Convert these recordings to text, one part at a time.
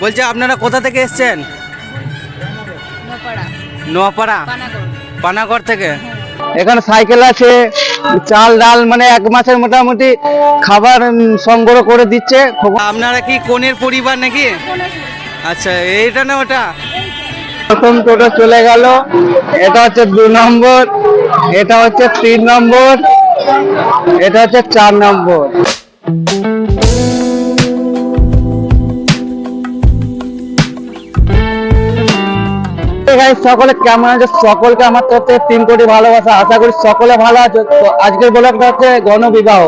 বলছি আপনারা কোথা থেকে এসছেন? নোয়াপাড়া? পানাগড়। থেকে? এখানে সাইকেল আছে চাল ডাল মানে এক মাসের মোটামুটি খাবার সংগ্রহ করে দিচ্ছে। আপনারা কি কোনের পরিবার নাকি? আচ্ছা এইটা না ওটা? প্রথম টোটো চলে গেল এটা হচ্ছে দু নম্বর এটা হচ্ছে তিন নম্বর এটা হচ্ছে চার নম্বর। Hey সকলে কেমন আছে? সকলকে আমার তরফ থেকে তিন কোটি ভালোবাসা। আশা করি সকলে ভালো আছে। তো আজকের ব্লগটা হচ্ছে গণবিবাহ।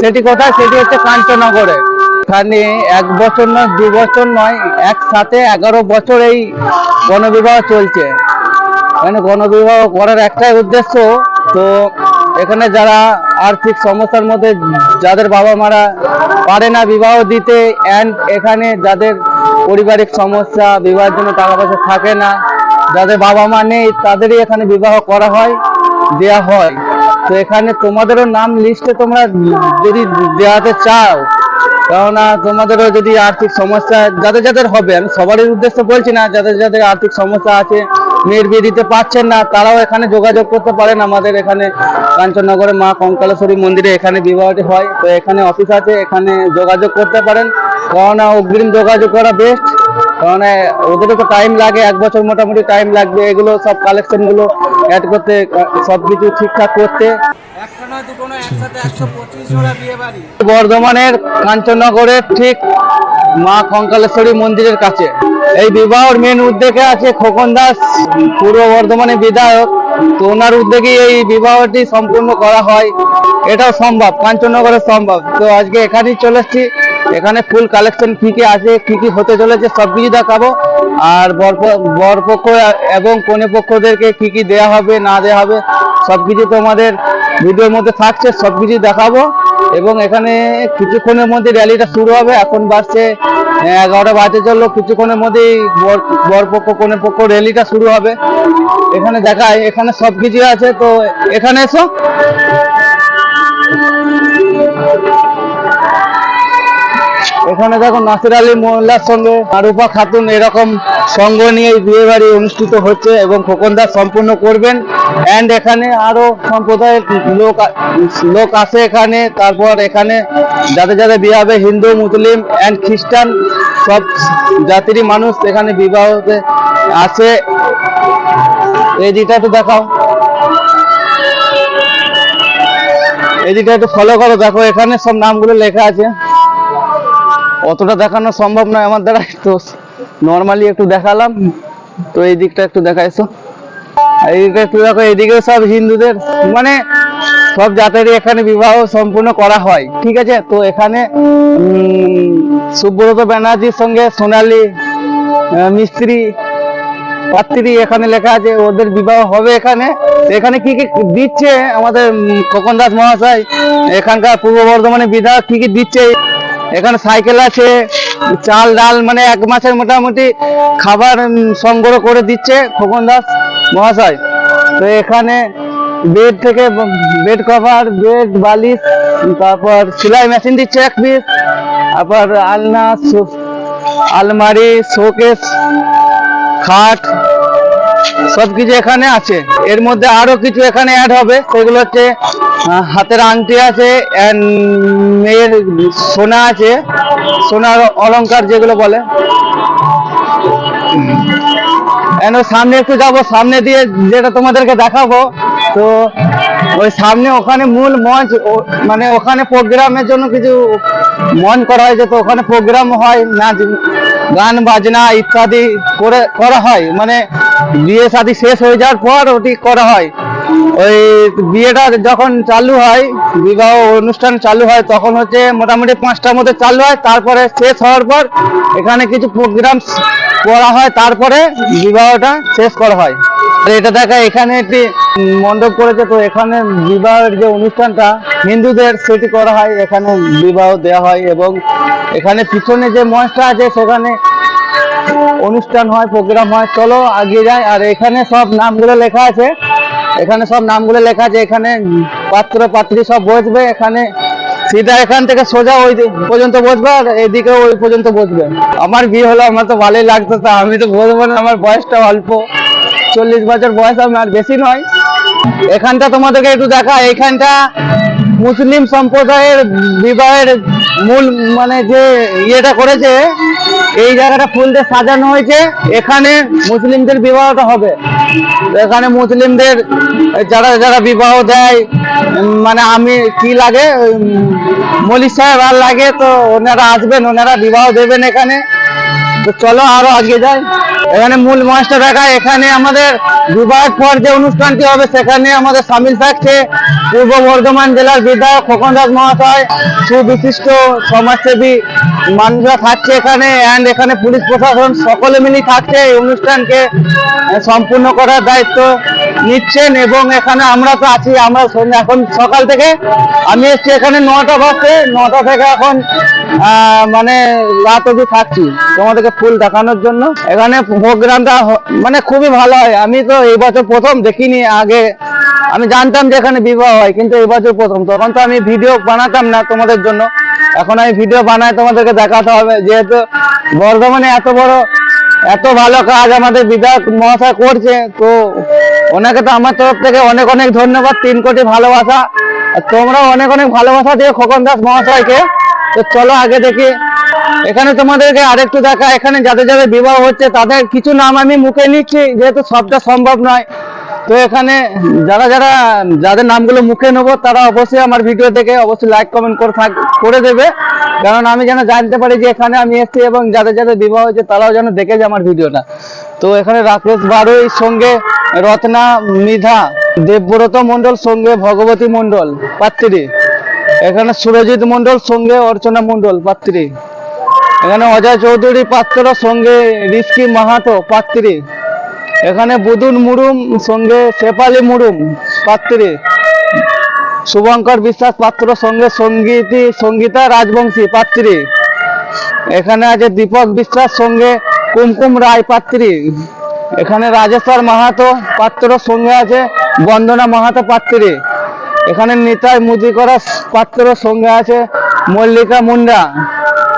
সেটি কোথায়? সেটি হচ্ছে কাঞ্চনগরে। এখানে এক বছর নয়, দু বছর নয়, একসাথে এগারো বছর এই গণবিবাহ চলছে। এখানে গণবিবাহ করার একটাই উদ্দেশ্য, তো এখানে যারা আর্থিক সমস্যার মধ্যে, যাদের বাবা মারা পারে না বিবাহ দিতে অ্যান্ড এখানে যাদের পারিবারিক সমস্যা, বিবাহের জন্য টাকা পয়সা থাকে না যাদের বাবা মা নেই, তাদেরই এখানে বিবাহ করা হয়, দেয়া হয়। তো এখানে তোমাদেরও নাম লিস্টে তোমরা যদি দেওয়াতে চাও, কেননা তোমাদেরও যদি আর্থিক সমস্যা, যাদের যাদের হবে, আমি সবারই উদ্দেশ্যে বলছি না, যাদের যাদের আর্থিক সমস্যা আছে মেয়ের বিয়ে দিতে পারছেন না, তারাও এখানে যোগাযোগ করতে পারেন আমাদের এখানে কাঞ্চননগরে মা কঙ্কালেশ্বরী মন্দিরে এখানে বিবাহটি হয়। তো এখানে অফিস আছে, এখানে যোগাযোগ করতে পারেন। কেননা অগ্রিম যোগাযোগ করা বেস্ট কারণ ওদেরও তো টাইম লাগে এক বছর মোটামুটি টাইম লাগবে এগুলো সব কালেকশনগুলো অ্যাড করতে সব কিছু ঠিকঠাক করতে। বর্ধমানের কাঞ্চননগরের ঠিক মা কঙ্কালেশ্বরী মন্দিরের কাছে। এই বিবাহর মেন উদ্যোগে আছে খোকন দাস পূর্ব বর্ধমানের বিধায়ক। তো ওনার উদ্যোগেই এই বিবাহটি সম্পূর্ণ করা হয়। এটাও সম্ভব কাঞ্চননগরে সম্ভব। তো আজকে এখানেই চলে এসেছি। এখানে ফুল কালেকশন কি কি আছে, কি কি হতে চলেছে, সবকিছু দেখাবো। আর বরপ- বরপক্ষ এবং কনে পক্ষদেরকে কি কি দেয়া হবে, না দেয়া হবে, সবকিছু তোমাদের ভিডিওর মধ্যে থাকছে সব সবকিছু দেখাবো। এবং এখানে কিছুক্ষণের মধ্যে র্যালিটা শুরু হবে, এখন বাজছে এগারোটা বাজে চলল, কিছুক্ষণের মধ্যেই বর বরপক্ষ কনে পক্ষ র্যালিটা শুরু হবে। এখানে দেখায়, এখানে সবকিছু আছে, তো এখানে এসো। এখানে দেখো নাসির আলী মোল্লার সঙ্গে আরুপা খাতুন এরকম সঙ্গ নিয়ে বিয়ে বাড়ি অনুষ্ঠিত হচ্ছে এবং খোকন দাস সম্পূর্ণ করবেন। অ্যান্ড এখানে আরও সম্প্রদায়ের লোক লোক আছে এখানে। তারপর এখানে যাদের যাদের বিয়ে হবে হিন্দু, মুসলিম অ্যান্ড খ্রিস্টান, সব জাতিরই মানুষ এখানে বিবাহতে আছে। এই দিকটা একটু দেখাও। এই দিকটা একটু ফলো করো। দেখো এখানে সব নামগুলো লেখা আছে। অতটা দেখানো সম্ভব নয় আমার দ্বারা, তো নর্মালি একটু দেখালাম। তো এই দিকটা একটু দেখা এসো এই একটু দেখো এইদিকে সব হিন্দুদের মানে সব জাতেরই এখানে বিবাহ সম্পূর্ণ করা হয়, ঠিক আছে? তো এখানে সুব্রত ব্যানার্জির সঙ্গে সোনালী মিস্ত্রি, পাত্রী এখানে লেখা আছে, ওদের বিবাহ হবে এখানে। এখানে কি কি দিচ্ছে আমাদের খোকন দাস মহাশয়? এখানকার পূর্ব বর্ধমানের বিধায়ক কি কি দিচ্ছে? এখানে সাইকেল আছে, চাল ডাল মানে এক মাসের মোটামুটি খাবার সংগ্রহ করে দিচ্ছে খোকন দাস মহাশয়। তো এখানে বেড থেকে বেড কভার বেড বালিশ, তারপর সেলাই মেশিন দিচ্ছে এক পিস তারপর আলনা আলমারি শোকেস খাট, সবকিছু এখানে আছে। এর মধ্যে আরও কিছু এখানে অ্যাড হবে, সেগুলো হচ্ছে হাতের আংটি আছে মেয়ের সোনা আছে, সোনার অলংকার যেগুলো বলে। সামনে একটু যাব, সামনে দিয়ে যেটা তোমাদেরকে দেখাবো। তো, ওই সামনে ওখানে মূল মঞ্চ মানে ওখানে প্রোগ্রামের জন্য কিছু মঞ্চ করা হয়েছে তো ওখানে প্রোগ্রাম হয়, নাচ, গান, বাজনা ইত্যাদি করে, করা হয়। মানে বিয়ে শাদী শেষ হয়ে যাওয়ার পর ওটি করা হয়। ওই বিয়েটা যখন চালু হয়, বিবাহ অনুষ্ঠান চালু হয়, তখন হচ্ছে মোটামুটি পাঁচটার মধ্যে চালু হয়। তারপরে শেষ হওয়ার পর এখানে কিছু প্রোগ্রাম করা হয়, তারপরে বিবাহটা শেষ করা হয়। আর এটা দেখা, এখানে একটি মণ্ডপ করেছে, তো এখানে বিবাহের যে অনুষ্ঠানটা হিন্দুদের সেটি করা হয়, এখানে বিবাহ দেওয়া হয় এবং এখানে পিছনে যে মঞ্চটা আছে, সেখানে অনুষ্ঠান হয় প্রোগ্রাম হয়। চলো আগিয়ে যায় আর এখানে সব নামগুলো লেখা আছে। এখানে সব নামগুলো লেখা আছে, এখানে পাত্র, পাত্রী সব বসবে, এখানে সিধা এখান থেকে সোজা ওই পর্যন্ত বসবে আর এদিকে ওই পর্যন্ত বসবে। আমার বিয়ে হলো, আমার তো ভালোই লাগতো তা, আমি তো বলব না, আমার বয়সটা অল্প। চল্লিশ বছর বয়স আমার বেশি নয়। এখানটা তোমাদেরকে একটু দেখা এখানটা মুসলিম সম্প্রদায়ের বিবাহের মূল মানে যে ইয়েটা করেছে, এই জায়গাটা ফুল দিয়ে সাজানো হয়েছে, এখানে মুসলিমদের বিবাহটা হবে। এখানে মুসলিমদের, যারা যারা বিবাহ দেয় মানে আমি কি লাগে মলিক সাহেব আর লাগে, তো ওনারা আসবেন, ওনারা বিবাহ দেবেন এখানে। তো চলো আরও আগে যাই। এখানে মূল মঞ্চটা দেখা, এখানে আমাদের বিবাহের পর যে অনুষ্ঠানটি হবে, সেখানে আমাদের সামিল থাকছে পূর্ব বর্ধমান জেলার বিধায়ক খোকন দাস মহাশয়, সুবিশিষ্ট সমাজসেবী মানুষরা থাকছে এখানে অ্যান্ড এখানে পুলিশ প্রশাসন সকলে মিলেই থাকছে এই অনুষ্ঠানকে সম্পূর্ণ করার দায়িত্ব নিচ্ছেন এবং এখানে আমরা তো আছি, আমরা এখন সকাল থেকে আমি এসছি এখানে নটা বাজছে নটা থেকে এখন মানে রাত অবধি থাকছি তোমাদেরকে ফুল দেখানোর জন্য। এখানে প্রোগ্রামটা মানে খুবই ভালো হয়। আমি তো এই বছর প্রথম দেখিনি আগে। আমি জানতাম যে এখানে বিবাহ হয়, কিন্তু এই বছর প্রথম। তখন তো আমি ভিডিও বানাতাম না তোমাদের জন্য। এখন আমি ভিডিও বানাই, তোমাদেরকে দেখাতে হবে। যেহেতু বর্ধমানে এত বড়, এত ভালো কাজ আমাদের বিধায়ক মহাশয় করছে, তো ওনাকে তো আমার তরফ থেকে অনেক অনেক ধন্যবাদ, তিন কোটি ভালোবাসা। আর তোমরাও অনেক অনেক ভালোবাসা দিও খোকন দাস মহাশয়কে। তো চলো আগে দেখি। এখানে তোমাদেরকে আরেকটু দেখা, এখানে যাদের যাদের বিবাহ হচ্ছে, তাদের কিছু নাম আমি মুখে নিচ্ছি, যেহেতু সবটা সম্ভব নয়। তো এখানে যারা যারা যাদের নামগুলো মুখে নেব, তারা অবশ্যই আমার ভিডিও দেখে অবশ্যই লাইক কমেন্ট করে থাক, করে দেবে। কারণ আমি যেন জানতে পারি যে এখানে আমি এসেছি এবং যাদের যাদের বিবাহ হয়েছে, তারাও যেন দেখে যায় আমার ভিডিওটা তো এখানে রাকেশ বারুই সঙ্গে রত্না মৃধা, দেবব্রত মণ্ডল সঙ্গে ভগবতী মণ্ডল, পাত্রী। এখানে সুরজিৎ মণ্ডল সঙ্গে অর্চনা মণ্ডল, পাত্রী। এখানে অজয় চৌধুরী পাত্র সঙ্গে রিস্কি মাহাতো, পাত্রী। এখানে বুদুন মুরুম, সঙ্গে শেফালি মুরুম, পাত্রী। শুভঙ্কর বিশ্বাস পাত্র, সঙ্গে সঙ্গীতি, সঙ্গীতা রাজবংশী, পাত্রী। এখানে আছে দীপক বিশ্বাস, সঙ্গে কুমকুম রায়, পাত্রী। এখানে রাজেশ্বর মাহাতো পাত্র, সঙ্গে আছে বন্দনা মাহাতো পাত্রী। এখানে নিতাই মুদিকরা পাত্র, সঙ্গে আছে মল্লিকা মুন্ডা।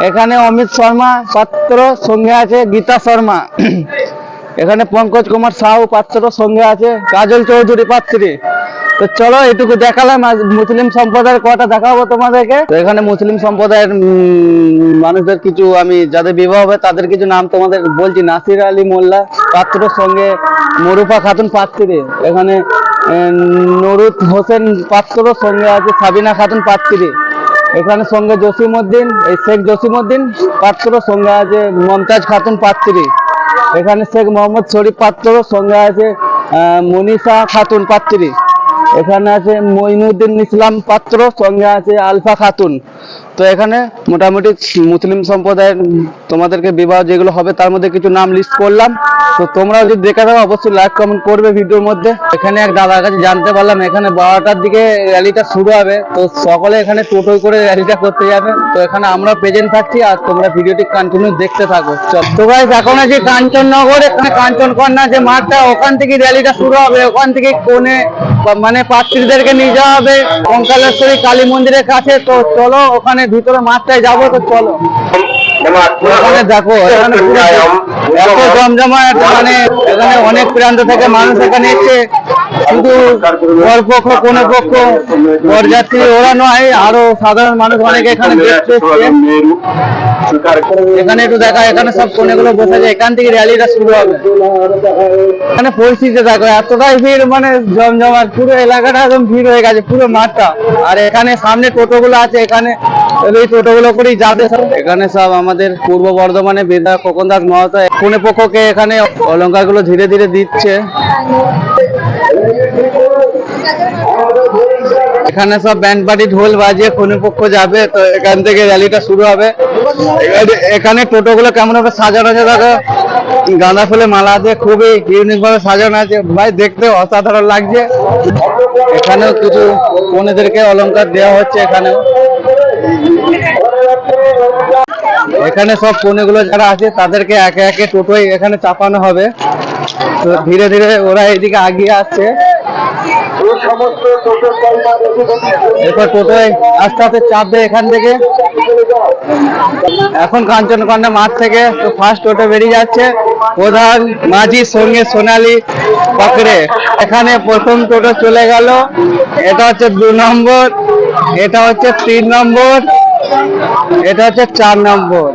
এখানে অমিত শর্মা পাত্র, সঙ্গে আছে গীতা শর্মা। এখানে পঙ্কজ কুমার সাহু পাত্র সঙ্গে আছে, কাজল চৌধুরী পাত্রী। তো চলো এটুকু দেখালাম মুসলিম সম্প্রদায়ের কথা দেখাবো তোমাদেরকে। তো এখানে মুসলিম সম্প্রদায়ের মানুষদের কিছু আমি, যাদের বিবাহ হবে তাদের কিছু নাম তোমাদের বলছি। নাসির আলী মোল্লা পাত্র সঙ্গে, মরুফা খাতুন পাত্রী। এখানে নুরুত হোসেন পাত্র সঙ্গে আছে, সাবিনা খাতুন পাত্রী। এখানে সঙ্গে জসিমউদ্দিন, এই শেখ জসিমউদ্দিন পাত্র সঙ্গে আছে, মমতাজ খাতুন পাত্রী। এখানে শেখ মোহাম্মদ শরীফ পাত্র, সঙ্গে আছে মনীষা খাতুন পাত্রী। এখানে আছে মইনুদ্দিন ইসলাম পাত্র, সঙ্গে আছে আলফা খাতুন। তো এখানে মোটামুটি মুসলিম সম্প্রদায়ের তোমাদেরকে বিবাহ যেগুলো হবে, তার মধ্যে কিছু নাম লিস্ট করলাম। তো তোমরা যদি দেখে থাকো, অবশ্যই লাইক কমেন্ট করবে ভিডিওর মধ্যে। এখানে এক দাদার কাছে জানতে পারলাম, এখানে বারোটার দিকে র্যালিটা শুরু হবে। তো সকলে এখানে টোটোই করে র্যালিটা করতে যাবে। তো এখানে আমরা প্রেজেন্ট থাকছি, আর তোমরা ভিডিওটি কন্টিনিউ দেখতে থাকো। চল। তো গাইস এখন আছে কাঞ্চননগর, এখানে কাঞ্চনকন্যা যে মাঠটা, ওখান থেকে র্যালিটা শুরু হবে। ওখান থেকে কোনে মানে পাত্রীদেরকে নিয়ে যাওয়া হবে। কঙ্কালেশ্বরী কালী মন্দিরের কাছে। তো চলো, ওখানে ভিতরে মাঠটায় যাব তো চলো। ওখানে দেখো এত জমজমাট মানে এখানে অনেক প্রান্ত থেকে মানুষ এখানে এসছে। শুধু বরপক্ষ কোন পক্ষ বরযাত্রী ওরা নয় আরও সাধারণ মানুষ অনেকে এখানে এখানে একটু দেখা এখানে সব কোনেগুলো বসে আছে এখান থেকে র্যালিটা শুরু হবে। এখানে পরিস্থিতি দেখো এতটাই ভিড় মানে জমজমাট পুরো এলাকাটা একদম ভিড় হয়ে গেছে পুরো মাঠটা। আর এখানে সামনে টোটোগুলো আছে এখানে এই টোটোগুলো করেই যাবে সব। এখানে সব আমাদের পূর্ব বর্ধমানে বিধায়ক খোকন দাস মহাশয় কোনে পক্ষকে এখানে অলঙ্কারগুলো ধীরে ধীরে দিচ্ছে। এখানে সব ব্যান্ড পার্টি ঢোল বাজিয়ে কোনে পক্ষ যাবে, তো এখান থেকে র্যালিটা শুরু হবে। এখানে- টোটোগুলো কেমন ভাবে সাজানো আছে দেখো। গাঁদা ফুলে মালা দিয়ে খুবই ইউনিক ভাবে সাজানো আছে। ভাই, দেখতে অসাধারণ লাগছে। এখানেও কিছু কনেদেরকে অলংকার দেওয়া হচ্ছে এখানেও এখানে সব কনেগুলো যারা আছে, তাদেরকে একে একে টোটোয় এখানে চাপানো হবে। তো ধীরে ধীরে ওরা এদিকে আগিয়ে আসছে এই সমস্ত টোটো ড্রাইভার এরপর টোটোয় আস্তে আস্তে চাপবে এখান থেকে। এখন কাঞ্চনকন্যা মাঠ থেকে তো ফার্স্ট টোটো বেরিয়ে যাচ্ছে। প্রধান মাঝির সঙ্গে সোনালি পকড়ে। এখানে প্রথম টোটো চলে গেল। এটা হচ্ছে দু নম্বর, এটা হচ্ছে তিন নম্বর, এটা হচ্ছে চার নম্বর।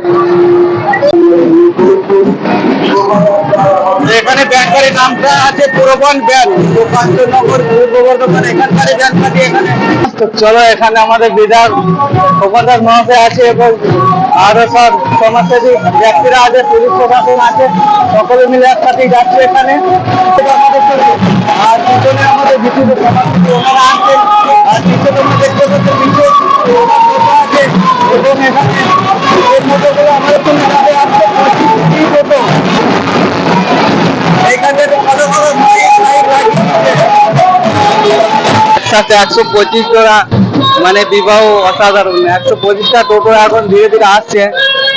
এখানে ব্যাংকারের নামটা আছে পুরবন ব্যাংক। তো কাঞ্চননগর পূর্ব বর্ধমান এখানকার ব্যাংকারি এখানে। চলো, এখানে আমাদের বিধায়ক উপদাস মহাশয় আছে এবং আরও সব সমাজসেবী ব্যক্তিরা আছে, পুলিশ প্রশাসন আছে, সকলে মিলে একসাথে যাচ্ছে এখানে। আর পিছনে আমাদের বিদ্যুৎ সমাজসেবী ওনারা আছেন, আর পিছনে সাথে একশো পঁচিশ জোড়া মানে বিবাহ অসাধারণ। একশো পঁচিশটা টোটো এখন ধীরে ধীরে আসছে।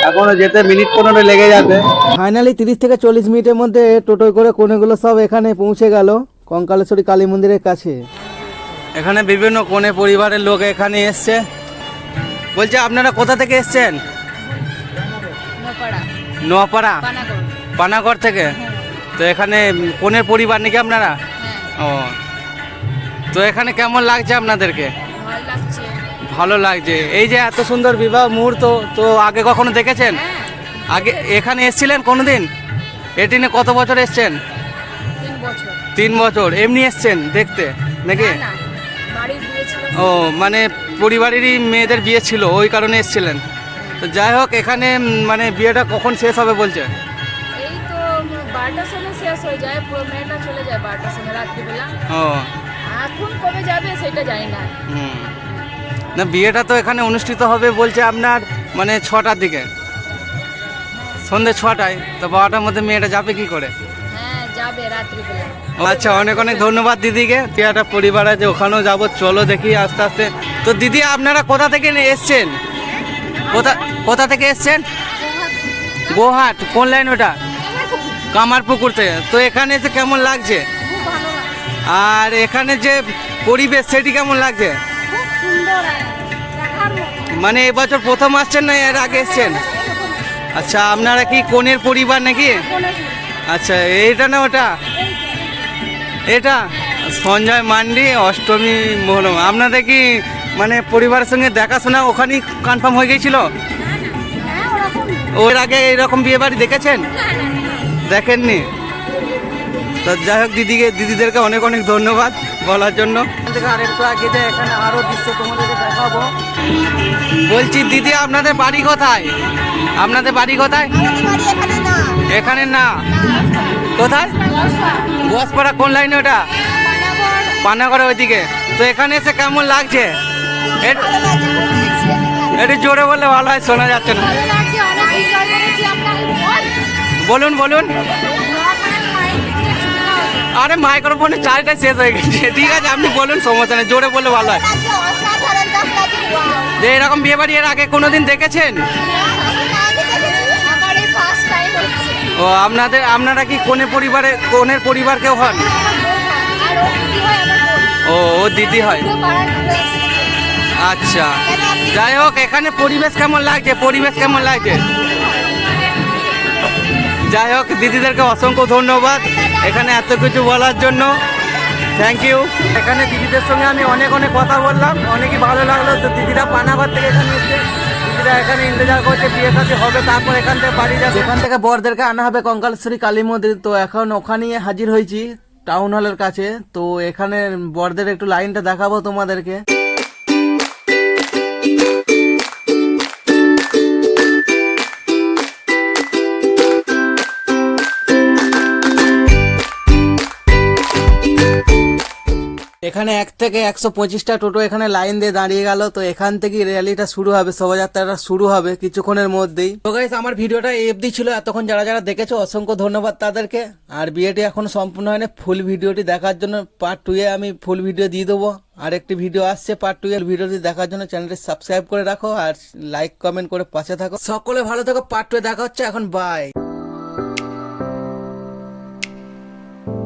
এখনও যেতে মিনিট পনেরো লেগে যাবে। ফাইনালি তিরিশ থেকে চল্লিশ মিনিটের মধ্যে টোটোয় করে কোনেগুলো সব এখানে পৌঁছে গেল কঙ্কালেশ্বরী কালী মন্দিরের কাছে। এখানে বিভিন্ন কোণে পরিবারের লোক এখানে এসছে। বলছে আপনারা কোথা থেকে এসছেন? নোয়াপাড়া পানাগড়। থেকে? তো এখানে কোনের পরিবার নাকি আপনারা? হ্যাঁ। ও তো এখানে কেমন লাগছে আপনাদেরকে? ভালো লাগছে। এই যে এত সুন্দর বিবাহ মুহূর্ত তো আগে কখনো দেখেছেন? হ্যাঁ। আগে এখানে এসেছিলেন কোনোদিন? এটিনে কত বছর এসছেন? তিন বছর। এমনি এসছেন দেখতে নাকি? ও মানে পরিবারেরই মেয়েদের বিয়ে ছিল ওই কারণে এসছিলেন। তো যাই হোক এখানে মানে বিয়েটা কখন শেষ হবে বলছে? এই তো বারোটার সময় শেষ হয়ে যায় মেয়েটা চলে যায় বারোটার সময় রাত্রিবেলা। ও। এখন কবে যাবে সেটা জানি না। না বিয়েটা তো এখানে অনুষ্ঠিত হবে বলছে আপনার মানে ছটার দিকে। সন্ধে ছটায়। তো বারোটার মধ্যে মেয়েটা যাবে কি করে? হ্যাঁ আচ্ছা অনেক অনেক ধন্যবাদ দিদিকে। তুই একটা পরিবার আছে ওখানেও যাব চলো দেখি আস্তে আস্তে। তো দিদি আপনারা কোথা থেকে এসছেন? কোথা কোথা থেকে এসছেন? গোহাট। কোন লাইন ওটা? কামারপুকুর। থেকে তো। এখানে এসে কেমন লাগছে? আর এখানে যে পরিবেশ সেটি কেমন লাগছে? মানে এবছর প্রথম আসছেন না এর আগে এসছেন? আচ্ছা আপনারা কি কোনের পরিবার নাকি? আচ্ছা এইটা না ওটা? এটা? সঞ্জয় মান্ডি অষ্টমী মোহরম। আপনাদের কি মানে পরিবারের সঙ্গে দেখাশোনা ওখানেই কনফার্ম হয়ে গেছিল হ্যাঁ ওর আগে এরকম বিয়ে বাড়ি দেখেছেন দেখেননি? তো যাই হোক দিদিকে দিদিদেরকে অনেক অনেক ধন্যবাদ বলার জন্য। আরেকটু আগে যে এখানে আরও দৃশ্য তোমাদেরকে দেখাবো। বলছি দিদি আপনাদের বাড়ি কোথায়? আপনাদের বাড়ি কোথায়? এখানে না। এখানে না। কোথায়? গোয়াসপাড়া কোন লাইনে ওটা? পানাগড় পানাগড়ে ওইদিকে। তো এখানে এসে কেমন লাগছে? একটু জোরে বললে ভালো হয় শোনা যাচ্ছে না। বলুন বলুন। আরে মাইক্রোফোনের চার্জটা শেষ হয়ে গেছে। ঠিক আছে, আপনি বলুন সমস্যা নেই, জোরে বললে ভালো হয়। যে এরকম বিয়ে বাড়ি এর আগে কোনোদিন দেখেছেন? ও, আপনাদের, আপনারা কি কোনে পরিবারে, কোনের পরিবার কেউ হন? ও ও দিদি হয়। আচ্ছা। যাই হোক, এখানে পরিবেশ কেমন লাগছে? পরিবেশ কেমন লাগছে? যাই হোক, দিদিদেরকে অসংখ্য ধন্যবাদ। এখানে এত কিছু বলার জন্য থ্যাংক ইউ এখানে দিদিদের সঙ্গে আমি অনেক অনেক কথা বললাম, অনেকই ভালো লাগল। তো দিদিরা পানাঘর থেকে এখানে এসে দিদিরা এখানে ইন্তজার করছে, বিয়ে সাথে হবে, তারপর এখান থেকে বাড়ি যাবে। এখান থেকে বরদেরকে আনা হবে কঙ্কালেশ্বরী কালী মন্দির, তো এখন ওখানেই হাজির হয়েছি টাউন হলের কাছে। তো এখানে বরদের একটু লাইনটা দেখাবো তোমাদেরকে। এখানে এক থেকে একশো পঁচিশটা টোটো এখানে লাইন দিয়ে দাঁড়িয়ে গেল, তো এখান থেকেই র্যালিটা শুরু হবে, শোভাযাত্রাটা শুরু হবে কিছুক্ষণের মধ্যেই। তো গাইস আমার ভিডিওটা অবধি ছিল, এতক্ষণ যারা যারা দেখেছ, অসংখ্য ধন্যবাদ তাদেরকে। আর বিয়েটি এখন সম্পূর্ণ হয়নি ফুল ভিডিওটি দেখার জন্য পার্ট টু এ আমি ফুল ভিডিও দিয়ে দেবো। আর একটি ভিডিও আসছে পার্ট টু এর ভিডিওটি দেখার জন্য চ্যানেলটি সাবস্ক্রাইব করে রাখো আর লাইক কমেন্ট করে পাশে থাকো। সকলে ভালো থাকো পার্ট টু দেখা হচ্ছে, এখন বাই